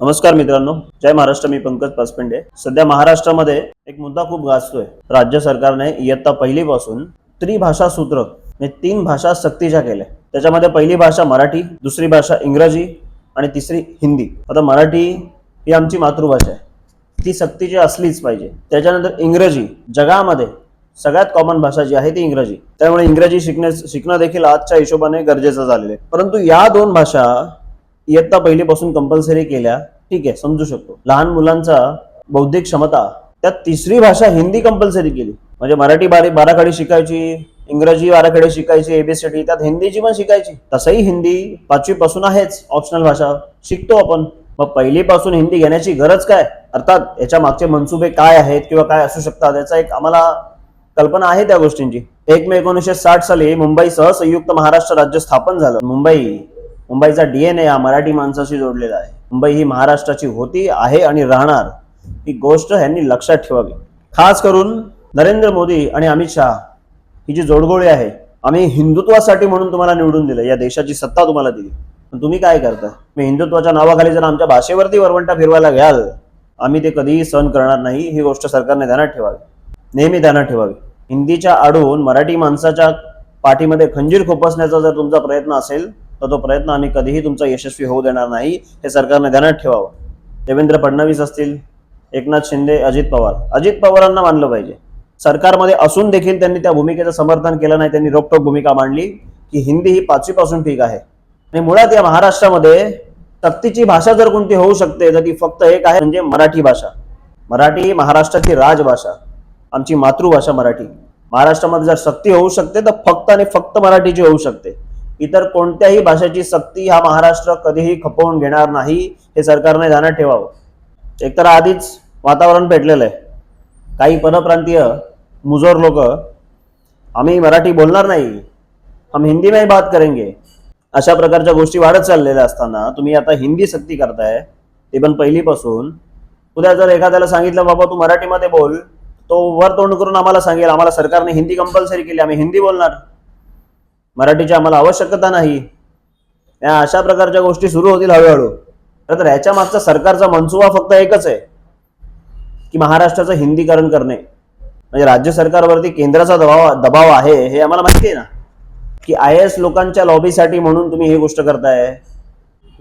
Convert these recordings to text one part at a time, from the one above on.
नमस्कार मित्रांनो जय महाराष्ट्र मी पंकज पासपिंडे सध्या महाराष्ट्रामध्ये एक मुद्दा खूप गाजतोय राज्य सरकारने इयत्ता पहिलीपासून त्रिभाषा सूत्र म्हणजे तीन भाषा सक्तीच्या केल्या. त्याच्यामध्ये पहिली भाषा मराठी दुसरी भाषा इंग्रजी आणि तिसरी हिंदी. आता मराठी ही आमची मातृभाषा आहे. ती सक्तीची असलीच पाहिजे. त्याच्यानंतर इंग्रजी जगामध्ये सगळ्यात कॉमन भाषा जी आहे ती इंग्रजी. त्यामुळे इंग्रजी शिकण्या शिकणं देखील आजच्या हिशोबाने गरजेचं झालेलं आहे. परंतु या दोन भाषा इयत्ता पहिलीपासून कंपल्सरी केल्या. ठीक आहे समजू शकतो. लहान मुलांचा बौद्धिक क्षमता त्यात तिसरी भाषा हिंदी कंपल्सरी केली. म्हणजे मराठी बारी बाराखडी शिकायची इंग्रजी बाराखडी शिकायची एबीसीडी त्यात हिंदीची पण शिकायची. तसंही हिंदी पाचवी पासून आहेच ऑप्शनल भाषा. शिकतो आपण. मग पहिलीपासून हिंदी घेण्याची गरज काय? अर्थात याच्या मागचे मनसुबे काय आहेत किंवा काय असू शकतात याचा एक आम्हाला कल्पना आहे त्या गोष्टींची. एक मे एकोणीसशे साठ साली मुंबईसह संयुक्त महाराष्ट्र राज्य स्थापन झालं. मुंबई मुंबईचा डीएनए हा मराठी माणसाशी जोडलेला आहे. मुंबई ही महाराष्ट्राची होती आहे आणि राहणार ही गोष्ट ह्यांनी लक्षात ठेवावी. खास करून नरेंद्र मोदी आणि अमित शहा ही जी जोडगोळी आहे आम्ही हिंदुत्वासाठी म्हणून तुम्हाला निवडून दिलं या देशाची सत्ता तुम्हाला दिली. पण तुम्ही काय करता? मी हिंदुत्वाच्या नावाखाली जर आमच्या भाषेवरती वरवंटा फिरवायला घ्याल आम्ही ते कधीही सहन करणार नाही ही गोष्ट सरकारने ध्यानात ठेवावी. नेहमी ध्यानात ठेवावी. हिंदीच्या आडून मराठी माणसाच्या पाठीमध्ये खंजीर खोपसण्याचा जर तुमचा प्रयत्न असेल तर तो प्रयत्न आम्ही कधीही तुमचा यशस्वी होऊ देणार नाही हे सरकारनं ध्यानात ठेवावं. देवेंद्र फडणवीस असतील एकनाथ शिंदे अजित पवार. अजित पवारांना मानलं पाहिजे. सरकारमध्ये असून देखील त्यांनी त्या भूमिकेचं समर्थन केलं नाही त्यांनी रोखटोक भूमिका मांडली की हिंदी ही पाचवीपासून ठीक आहे. आणि मुळात या महाराष्ट्रामध्ये सक्तीची भाषा जर कोणती होऊ शकते तर ती फक्त एक आहे म्हणजे मराठी भाषा. मराठी ही महाराष्ट्राची राजभाषा आमची मातृभाषा मराठी. महाराष्ट्रामध्ये जर सक्ती होऊ शकते तर फक्त आणि फक्त मराठीची होऊ शकते. इतर कोणत्याही भाषेची सक्ती हा महाराष्ट्र कधीही खपवून घेणार नाही हे सरकारने ध्यानात ठेवावं. एकतर आधीच वातावरण पेटलेलं आहे. काही परप्रांतीय मुजोर लोक आम्ही मराठी बोलणार नाही हम हिंदी में बात करेंगे. अशा प्रकारच्या गोष्टी वाढत चाललेल्या असताना तुम्ही आता हिंदी सक्ती करताय ते पण पहिलीपासून. उद्या जर एखाद्याला सांगितलं बाबा तू मराठीमध्ये बोल तो वर तोंड करून आम्हाला सांगेल आम्हाला सरकारने हिंदी कंपल्सरी केली आम्ही हिंदी बोलणार. मराठीची आम्हाला आवश्यकता नाही. या अशा प्रकारच्या गोष्टी सुरू होतील हळूहळू. तर ह्याच्या मागचा सरकारचा मनसुबा फक्त एकच आहे की महाराष्ट्राचं हिंदीकरण करणे. म्हणजे राज्य सरकारवरती केंद्राचा दबाव दबाव आहे हे आम्हाला माहिती आहे ना? की आय एस लोकांच्या लॉबीसाठी म्हणून तुम्ही ही गोष्ट करताय.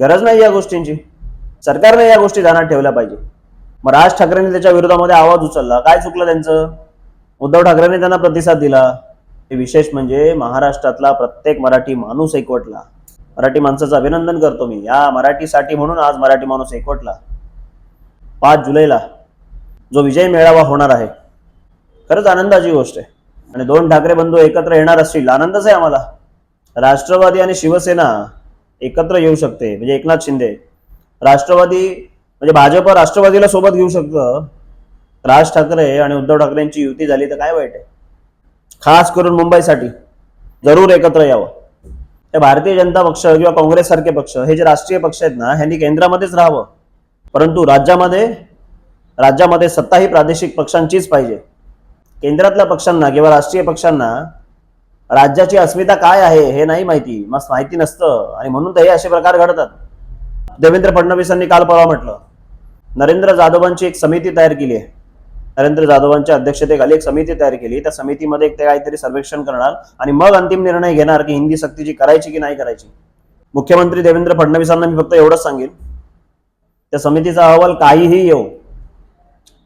गरज नाही या गोष्टींची. सरकारने या गोष्टी ध्यानात ठेवल्या पाहिजे. मग राज ठाकरेंनी त्याच्या विरोधामध्ये आवाज उचलला. काय चुकलं त्यांचं? उद्धव ठाकरेंनी त्यांना प्रतिसाद दिला. हे विशेष म्हणजे महाराष्ट्रातला प्रत्येक मराठी माणूस एकवटला. मराठी माणसाचं अभिनंदन करतो मी. या मराठीसाठी म्हणून आज मराठी माणूस एकवटला. पाच जुलैला जो विजय मेळावा होणार आहे. खरंच आनंदाची गोष्ट आहे. आणि दोन ठाकरे बंधू एकत्र येणार असतील आनंदच आहे आम्हाला. राष्ट्रवादी आणि शिवसेना एकत्र येऊ शकते. म्हणजे एकनाथ शिंदे. राष्ट्रवादी म्हणजे भाजप राष्ट्रवादीला सोबत घेऊ शकतं. राज ठाकरे आणि उद्धव ठाकरेंची युती झाली तर काय वाईट आहे? खास करून मुंबईसाठी जरूर एकत्र यावं. हे भारतीय जनता पक्ष किंवा काँग्रेस सारखे पक्ष हे जे राष्ट्रीय पक्ष आहेत ना ह्यांनी केंद्रामध्येच राहावं. परंतु राज्यामध्ये राज्यामध्ये सत्ता ही प्रादेशिक पक्षांचीच पाहिजे. केंद्रातल्या पक्षांना किंवा राष्ट्रीय पक्षांना राज्याची अस्मिता काय आहे हे नाही माहिती मस्त माहिती नसतं. आणि म्हणून तर हे असे प्रकार घडतात. देवेंद्र फडणवीसांनी काल परवा म्हटलं नरेंद्र जाधवांची एक समिती तयार केली आहे. नरेंद्र जाधवांच्या अध्यक्षतेखाली एक समिती तयार केली. त्या समितीमध्ये एक ते काहीतरी सर्वेक्षण करणार आणि मग अंतिम निर्णय घेणार की हिंदी सक्तीची करायची की नाही करायची. मुख्यमंत्री देवेंद्र फडणवीसांना मी फक्त एवढंच सांगेन. त्या समितीचा अहवाल काहीही येऊ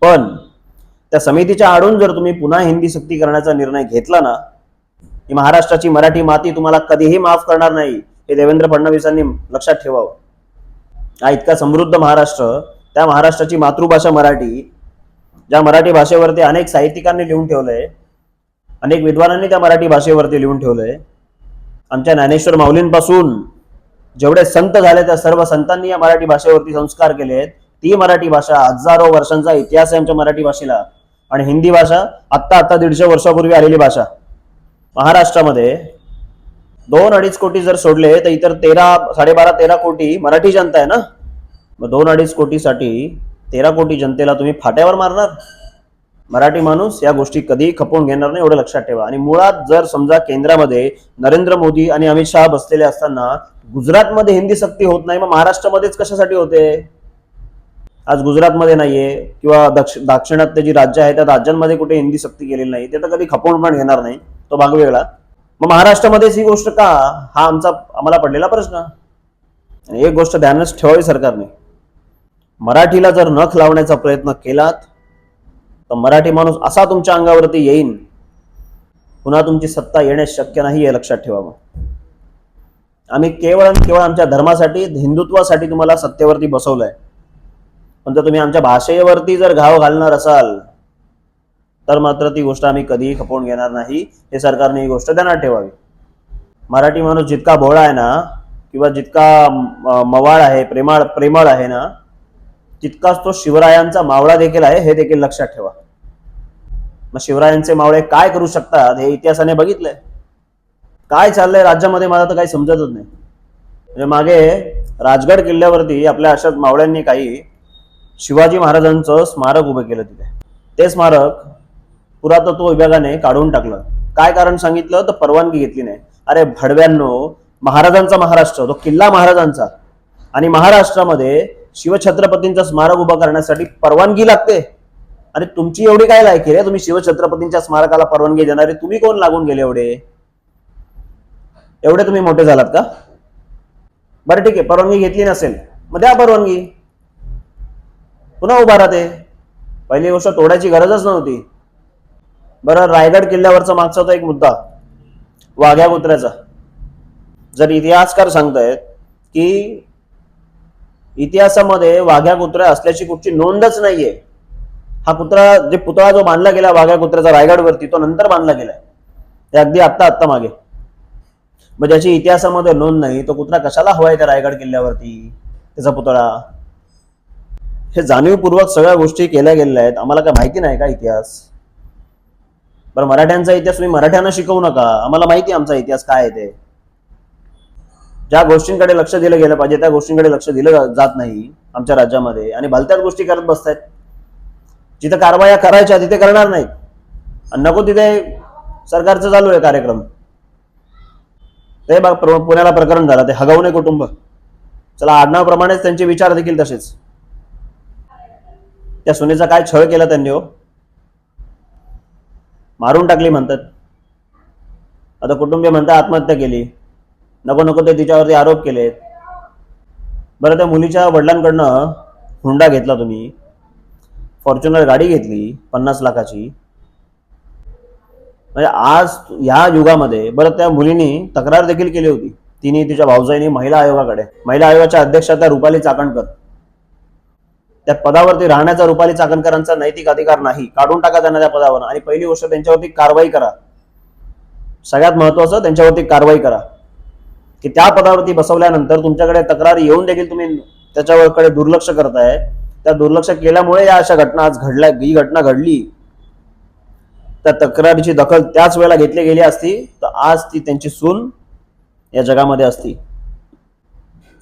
पण त्या समितीच्या आडून जर तुम्ही पुन्हा हिंदी सक्ती करण्याचा निर्णय घेतला ना ही महाराष्ट्राची मराठी माती तुम्हाला कधीही माफ करणार नाही हे देवेंद्र फडणवीसांनी लक्षात ठेवावं. हा इतका समृद्ध महाराष्ट्र त्या महाराष्ट्राची मातृभाषा मराठी ज्या मराठी भाषेवरती अनेक साहित्यिकांनी लिहून ठेवलंय अनेक विद्वानांनी त्या मराठी भाषेवरती लिहून ठेवलंय. आमच्या ज्ञानेश्वर माऊलींपासून जेवढे संत झाले त्या सर्व संतांनी या मराठी भाषेवरती संस्कार केले आहेत. ती मराठी भाषा हजारो वर्षांचा इतिहास आहे आमच्या मराठी भाषेला. आणि हिंदी भाषा आत्ता आत्ता दीडशे वर्षापूर्वी आलेली भाषा. महाराष्ट्रामध्ये दोन अडीच कोटी जर सोडले तर इतर तेरा साडेबारा तेरा कोटी मराठी जनता आहे ना? मग दोन अडीच कोटीसाठी तेरा कोटी जनतेला तुम्ही फाट्यावर मारणार. मराठी माणूस या गोष्टी कधीही खपवून घेणार नाही एवढं लक्षात ठेवा. आणि मुळात जर समजा केंद्रामध्ये नरेंद्र मोदी आणि अमित शहा बसलेले असताना गुजरातमध्ये हिंदी सक्ती होत नाही मग महाराष्ट्रामध्येच कशासाठी होते? आज गुजरातमध्ये नाहीये किंवा दक्ष दाक्षिणात्य जी राज्य आहे त्या राज्यांमध्ये कुठे हिंदी सक्ती केलेली नाही ते तर कधी खपवून पण घेणार नाही तो भाग वेगळा. मग महाराष्ट्रामध्येच ही गोष्ट का? हा आमचा आम्हाला पडलेला प्रश्न. आणि एक गोष्ट ध्यानच ठेवावी सरकारने. मराठीला जर नख लावण्याचा प्रयत्न केलात तर मराठी माणूस असा तुमच्या अंगावरती येईन पुन्हा तुमची सत्ता येणे शक्य नाही हे लक्षात ठेवावं. आम्ही केवळ आणि केवळ आमच्या धर्मासाठी हिंदुत्वासाठी तुम्हाला सत्तेवरती बसवलंय. पण जर तुम्ही आमच्या भाषेवरती जर घाव घालणार असाल तर मात्र ती गोष्ट आम्ही कधीही खपवून घेणार नाही. हे सरकारने ही गोष्ट ध्यानात ठेवावी. मराठी माणूस जितका भोळा आहे ना किंवा जितका मवाळ आहे प्रेमाळ प्रेमळ आहे ना तितकाच तो शिवरायांचा मावळा देखील आहे हे देखील लक्षात ठेवा. मग शिवरायांचे मावळे काय करू शकतात हे इतिहासाने बघितलंय. काय चाललंय राज्यामध्ये मला तर काही समजतच नाही. म्हणजे मागे राजगड किल्ल्यावरती आपल्या अशाच मावळ्यांनी काही शिवाजी महाराजांचं स्मारक उभं केलं तिथे. ते स्मारक पुरातत्व विभागाने काढून टाकलं. काय कारण सांगितलं? तर परवानगी घेतली नाही. अरे भडव्यांनो महाराजांचा महाराष्ट्र तो किल्ला महाराजांचा. आणि महाराष्ट्रामध्ये शिवछत्रपतींचं स्मारक उभं करण्यासाठी परवानगी लागते. आणि तुमची एवढी काय लायकी रे? तुम्ही शिवछत्रपतींच्या स्मारकाला परवानगी देणारे तुम्ही कोण लागून गेले एवढे? एवढे तुम्ही मोठे झालात का? बरं ठीक आहे परवानगी घेतली नसेल मग द्या परवानगी. पुन्हा उभा राहते. पहिली गोष्ट तोडायची गरजच नव्हती. बरं रायगड किल्ल्यावरचा मागचा होता एक मुद्दा. वाघ्या कुत्र्याचा. जर इतिहासकार सांगतायत की इतिहासामध्ये वाघ्या कुत्र्या असल्याची कुठची नोंदच नाहीये. हा कुत्रा जे पुतळा जो बांधला गेला वाघ्या कुत्र्याचा रायगडवरती तो नंतर बांधला गेलाय. ते अगदी आत्ता आत्ता मागे. म्हणजे मग ज्याची इतिहासामध्ये नोंद नाही. तो कुत्रा कशाला हवाय त्या रायगड किल्ल्यावरती त्याचा पुतळा? हे जाणीवपूर्वक सगळ्या गोष्टी केल्या गेलेल्या आहेत. आम्हाला काय माहिती नाही का इतिहास? बरं मराठ्यांचा इतिहास तुम्ही मराठ्यांना शिकवू नका. आम्हाला माहिती आहे आमचा इतिहास काय आहे ते. ज्या गोष्टींकडे लक्ष दिलं गेलं पाहिजे त्या गोष्टींकडे लक्ष दिलं जात नाही आमच्या राज्यामध्ये. आणि भलत्याच गोष्टी करत बसतायत. जिथे कारवाया करायच्या तिथे करणार नाहीत. आणि नको तिथे सरकारचं चालू आहे कार्यक्रम. ते बघ प्र- पुण्याला प्रकरण झालं ते हगवणे कुटुंब. चला आडनावप्रमाणेच त्यांचे विचार देखील तसेच. त्या सुनेचा काय छळ केला त्यांनी हो? मारून टाकली म्हणतात. आता कुटुंबीय म्हणतात आत्महत्या केली. नको नको ते तिच्यावरती आरोप केलेत. बरं त्या मुलीच्या वडिलांकडनं हुंडा घेतला तुम्ही. फॉर्च्युनर गाडी घेतली पन्नास लाखाची. म्हणजे आज ह्या युगामध्ये बरं त्या मुलीने तक्रार देखील केली होती. तिने तिच्या भाऊजाईने महिला आयोगाकडे महिला आयोगाच्या अध्यक्षा त्या रुपाली चाकणकर. त्या पदावरती राहण्याचा रुपाली चाकणकरांचा नैतिक अधिकार नाही. काढून टाका त्यांना त्या पदावर आणि पहिली गोष्ट त्यांच्यावरती कारवाई करा. सगळ्यात महत्वाचं त्यांच्यावरती कारवाई करा. की त्या पदावरती बसवल्यानंतर तुमच्याकडे तक्रार येऊन देखील तुम्ही त्याच्याकडे दुर्लक्ष करताय. त्या दुर्लक्ष केल्यामुळे या अशा घटना आज घडल्या ही घटना घडली. त्या तक्रारीची दखल त्याच वेळेला घेतली गेली असती तर आज ती त्यांची सून या जगामध्ये असती.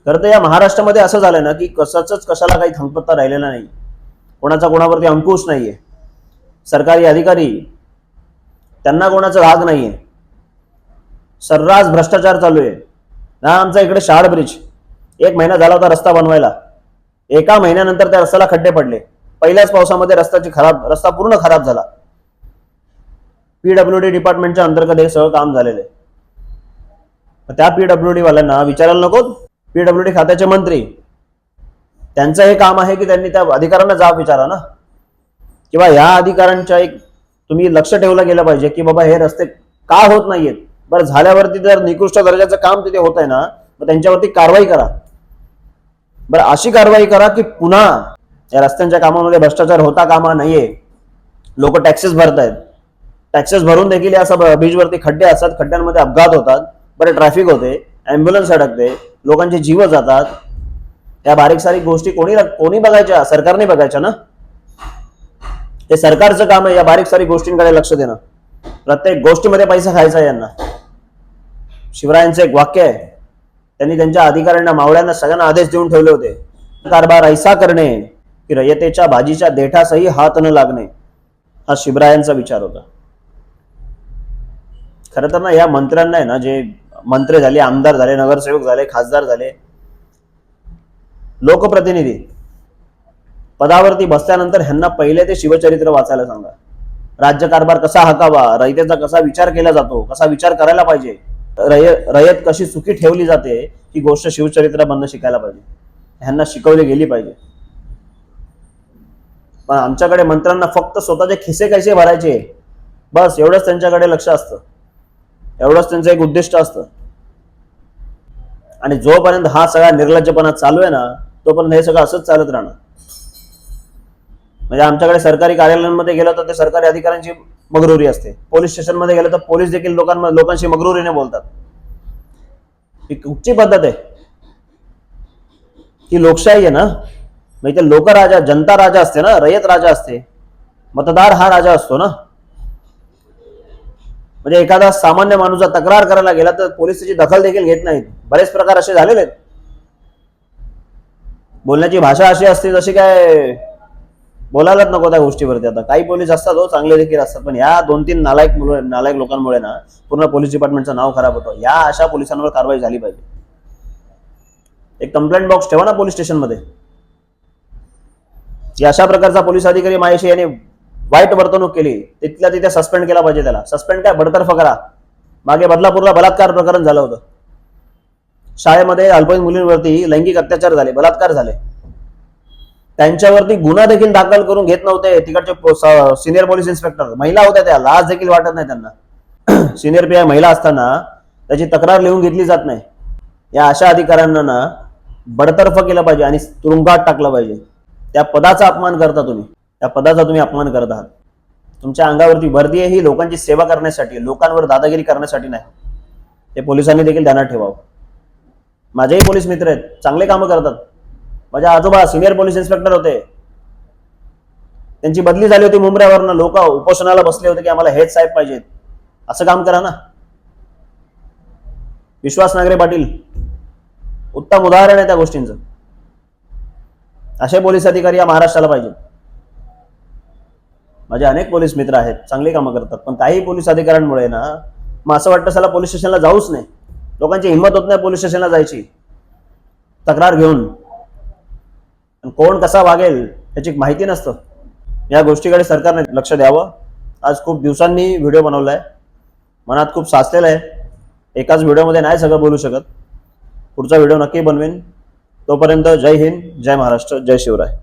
खरं तर या महाराष्ट्रामध्ये असं झालं ना की कसाच कशाला काही थांगपत्ता राहिलेला नाही. कोणाचा कोणावरती अंकुश नाहीये. सरकारी अधिकारी त्यांना कोणाचा राग नाहीये. सर्रास भ्रष्टाचार चालू आहे. ना आमचा इकडे शाड ब्रिज एक महिना झाला होता रस्ता बनवायला. एका महिन्यानंतर त्या रस्त्याला खड्डे पडले. पहिल्याच पावसामध्ये रस्त्याची खराब रस्ता पूर्ण खराब झाला. पीडब्ल्यू डी डिपार्टमेंटच्या अंतर्गत हे सगळं काम झालेलं आहे. त्या पीडब्ल्यू डी वाल्यांना विचारायला नको. पीडब्ल्यू डी खात्याचे मंत्री. त्यांचं हे काम आहे की त्यांनी त्या अधिकाऱ्यांना जाब विचारा ना. किंवा या अधिकाऱ्यांच्या एक तुम्ही लक्ष ठेवलं गेलं पाहिजे की बाबा हे रस्ते का होत नाहीयेत? बरं झाल्यावरती जर निकृष्ट दर्जाचं काम तिथे होत आहे ना मग त्यांच्यावरती कारवाई करा. बरं अशी कारवाई करा की पुन्हा या रस्त्यांच्या कामामध्ये भ्रष्टाचार होता कामा नाहीये. लोक टॅक्सेस भरतायत. टॅक्सेस भरून देखील या सब बीचवरती खड्डे असतात खड्ड्यांमध्ये अपघात होतात. बरं ट्रॅफिक होते ॲम्ब्युलन्स अडकते लोकांचे जीव जातात. या बारीक सारीक गोष्टी कोणी कोणी बघायच्या? सरकारने बघायच्या ना? ते सरकारचं काम आहे या बारीक सारीक गोष्टींकडे लक्ष देणं. प्रत्येक गोष्टीमध्ये पैसा खायचा यांना. शिवरायांचं एक वाक्य आहे. त्यांनी त्यांच्या अधिकाऱ्यांना मावळ्यांना सगळ्यांना आदेश देऊन ठेवले होते. कारभार ऐसा करणे की रयतेच्या भाजीच्या देठासही हात न लागणे हा शिवरायांचा विचार होता. खरं तर ना या मंत्र्यांना आहे ना जे मंत्री झाले आमदार झाले नगरसेवक झाले खासदार झाले लोकप्रतिनिधी पदावरती बसल्यानंतर ह्यांना पहिले ते शिवचरित्र वाचायला सांगा. राज्यकारभार कसा हाकावा रयतेचा कसा विचार केला जातो कसा विचार करायला पाहिजे रय रयत कशी सुखी ठेवली जाते ही गोष्ट शिवचरित्रामधनं शिकायला पाहिजे. ह्यांना शिकवली गेली पाहिजे. पण आमच्याकडे मंत्र्यांना फक्त स्वतःचे खिसे कसे भरायचे? बस एवढंच त्यांच्याकडे लक्ष असतं. एवढंच त्यांचं एक उद्दिष्ट असतं. आणि जोपर्यंत हा सगळा निर्लज्जपणा चालू आहे ना तोपर्यंत हे सगळं असंच चालत राहणार. म्हणजे आमच्याकडे सरकारी कार्यालयांमध्ये गेलं तर ते सरकारी अधिकाऱ्यांची मगरुरी असते. पोलीस स्टेशनमध्ये गेलं तर पोलीस देखील लोकांना लोकांशी मगरुरीने बोलतात. ही कुठची पद्धत आहे. ती लोकशाही आहे ना? म्हणजे ते लोक राजा जनता राजा असते ना? रयत राजा असते. मतदार हा राजा असतो ना? म्हणजे एखादा सामान्य माणूस जर तक्रार करायला गेला तर पोलीस त्याची दखल देखील घेत नाहीत. बरेच प्रकार असे झालेले आहेत. बोलण्याची भाषा अशी असते जशी काय बोलायलाच नको त्या गोष्टीवरती आता. काही पोलीस असतात हो चांगले देखील असतात पण या दोन तीन नालायक मुळे नालायक लोकांमुळे ना पूर्ण पोलीस डिपार्टमेंटचं नाव खराब होतं. या अशा पोलिसांवर कारवाई झाली पाहिजे. एक कंप्लेंट बॉक्स ठेवा ना पोलीस स्टेशनमध्ये. या अशा प्रकारचा पोलीस अधिकारी माझ्याशी याने वाईट वर्तणूक केली तिथल्या तिथे सस्पेंड केला पाहिजे त्याला. सस्पेंड काय? बडतर्फ करा. मागे बदलापूरला बलात्कार प्रकरण झालं होतं. शाळेमध्ये अल्पवयीन मुलींवरती लैंगिक अत्याचार झाले बलात्कार झाले. त्यांच्यावरती गुन्हा देखील दाखल करून घेत नव्हते. तिकडचे सिनियर पोलीस इन्स्पेक्टर महिला होत्या त्या. लाज देखील वाटत नाही त्यांना. सिनियर पी आय महिला असताना त्याची तक्रार लिहून घेतली जात नाही. या अशा अधिकाऱ्यांना ना बडतर्फ केलं पाहिजे आणि तुरुंगात टाकलं पाहिजे. त्या पदाचा अपमान करता तुम्ही. त्या पदाचा तुम्ही अपमान करत आहात. तुमच्या अंगावरती वर्दी आहे ही लोकांची सेवा करण्यासाठी लोकांवर दादागिरी करण्यासाठी नाही. ते पोलिसांनी देखील ध्यानात ठेवावं. माझेही पोलीस मित्र आहेत. चांगले कामं करतात. माझ्या आजोबा सिनियर पोलीस इन्स्पेक्टर होते. त्यांची बदली झाली होती मुंबऱ्यावरनं लोक उपोषणाला बसले होते की आम्हाला हेच साहेब पाहिजेत. असं काम करा ना. विश्वास नागरे पाटील उत्तम उदाहरण आहे त्या गोष्टींचं. असे पोलीस अधिकारी या महाराष्ट्राला पाहिजेत. माझे अनेक पोलीस मित्र आहेत चांगली कामं करतात पण काही पोलीस अधिकाऱ्यांमुळे ना मग असं वाटतं साला पोलीस स्टेशनला जाऊच नाही. लोकांची हिंमत होत नाही पोलीस स्टेशनला जायची. तक्रार घेऊन. आणि कोण कसा वागेल याची माहिती नसतं. या गोष्टीकडे सरकारने लक्ष द्यावं. आज खूप दिवसांनी व्हिडिओ बनवला आहे मनात खूप साचलेलं आहे. एकाच व्हिडिओमध्ये नाही सगळं बोलू शकत. पुढचा व्हिडिओ नक्की बनवेन. तोपर्यंत जय हिंद जय महाराष्ट्र जय शिवराय.